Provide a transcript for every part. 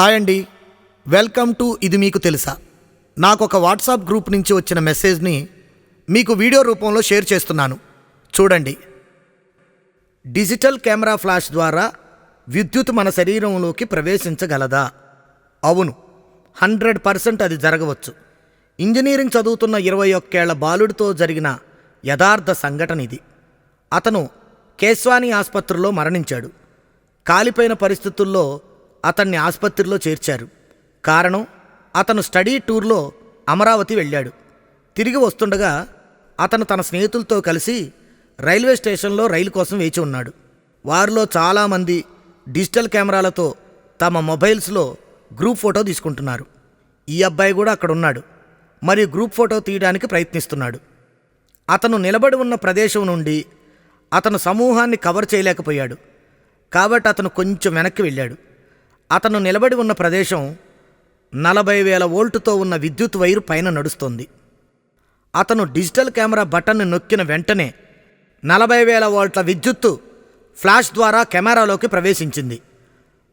Hi అండి. Welcome to ఇది మీకు తెలుసా? నాకు ఒక వాట్సాప్ గ్రూప్ నుంచి వచ్చిన మెసేజ్ని మీకు వీడియో రూపంలో షేర్ చేస్తున్నాను. చూడండి. డిజిటల్ కెమెరా ఫ్లాష్ ద్వారా విద్యుత్ మన శరీరంలోకి ప్రవేశించగలదా? అవును. హండ్రెడ్ పర్సెంట్ అది జరగవచ్చు. ఇంజనీరింగ్ చదువుతున్న ఇరవై ఒక్కేళ్ళ బాలుడితో జరిగిన యథార్థ సంఘటన ఇది. అతను కేశ్వాని ఆసుపత్రిలో మరణించాడు. కాలిపోయిన పరిస్థితుల్లో అతన్ని ఆసుపత్రిలో చేర్చారు. కారణం అతను స్టడీ టూర్లో అమరావతి వెళ్ళాడు. తిరిగి వస్తుండగా అతను తన స్నేహితులతో కలిసి రైల్వే స్టేషన్లో రైలు కోసం వేచి ఉన్నాడు. వారిలో చాలామంది డిజిటల్ కెమెరాలతో తమ మొబైల్స్లో గ్రూప్ ఫోటో తీసుకుంటున్నారు. ఈ అబ్బాయి కూడా అక్కడ ఉన్నాడు. మరియు గ్రూప్ ఫోటో తీయడానికి ప్రయత్నిస్తున్నాడు. అతను నిలబడి ఉన్న ప్రదేశం నుండి అతను సమూహాన్ని కవర్ చేయలేకపోయాడు. కాబట్టి అతను కొంచెం వెనక్కి వెళ్ళాడు. అతను నిలబడి ఉన్న ప్రదేశం నలభై వేల వోల్టుతో ఉన్న విద్యుత్ వైరు పైన నడుస్తోంది. అతను డిజిటల్ కెమెరా బటన్ను నొక్కిన వెంటనే నలభై వేల వోల్ట్ల విద్యుత్తు ఫ్లాష్ ద్వారా కెమెరాలోకి ప్రవేశించింది.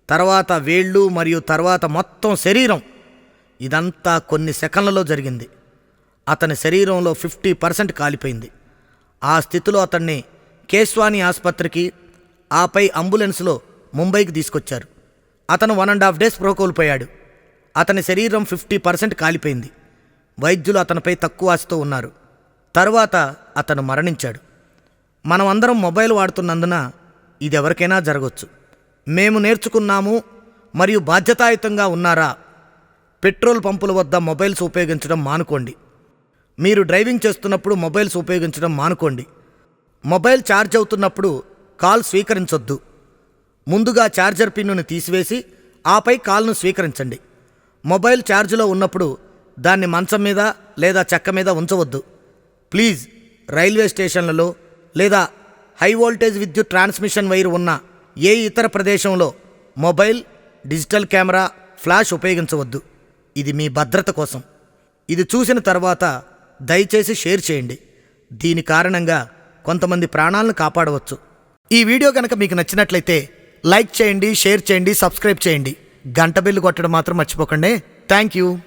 తర్వాత వేళ్ళు మరియు తర్వాత మొత్తం శరీరం ఇదంతా కొన్ని సెకన్లలో జరిగింది. అతని శరీరంలో ఫిఫ్టీ పర్సెంట్ కాలిపోయింది. ఆ స్థితిలో అతన్ని కేశ్వాని ఆసుపత్రికి ఆపై అంబులెన్స్లో ముంబైకి తీసుకొచ్చారు. అతను వన్ అండ్ హాఫ్ డేస్ ప్రో కోల్పోయాడు. అతని శరీరం ఫిఫ్టీ పర్సెంట్ కాలిపోయింది. వైద్యులు అతనిపై తక్కువ ఆశతో ఉన్నారు. తరువాత అతను మరణించాడు. మనం అందరం మొబైల్ వాడుతున్నందున ఇది ఎవరికైనా జరగవచ్చు మేము నేర్చుకున్నాము మరియు బాధ్యతాయుతంగా ఉన్నారా? పెట్రోల్ పంపుల వద్ద మొబైల్స్ ఉపయోగించడం మానుకోండి. మీరు డ్రైవింగ్ చేస్తున్నప్పుడు మొబైల్స్ ఉపయోగించడం మానుకోండి. మొబైల్ ఛార్జ్ అవుతున్నప్పుడు కాల్ స్వీకరించొద్దు. ముందుగా ఛార్జర్ పిన్నును తీసివేసి ఆపై కాల్ను స్వీకరించండి. మొబైల్ ఛార్జ్లో ఉన్నప్పుడు దాన్ని మంచం మీద లేదా చెక్క మీద ఉంచవద్దు. ప్లీజ్ రైల్వే స్టేషన్లలో లేదా హై వోల్టేజ్ విద్యుత్ ట్రాన్స్మిషన్ వైర్ ఉన్న ఏ ఇతర ప్రదేశంలో మొబైల్ డిజిటల్ కెమెరా ఫ్లాష్ ఉపయోగించవద్దు. ఇది మీ భద్రత కోసం. ఇది చూసిన తర్వాత దయచేసి షేర్ చేయండి. దీని కారణంగా కొంతమంది ప్రాణాలను కాపాడవచ్చు. ఈ వీడియో కనుక మీకు నచ్చినట్లయితే లైక్ చేయండి షేర్ చేయండి సబ్స్క్రైబ్ చేయండి. గంట బిల్లు కొట్టడం మాత్రం మర్చిపోకండి. Thank you.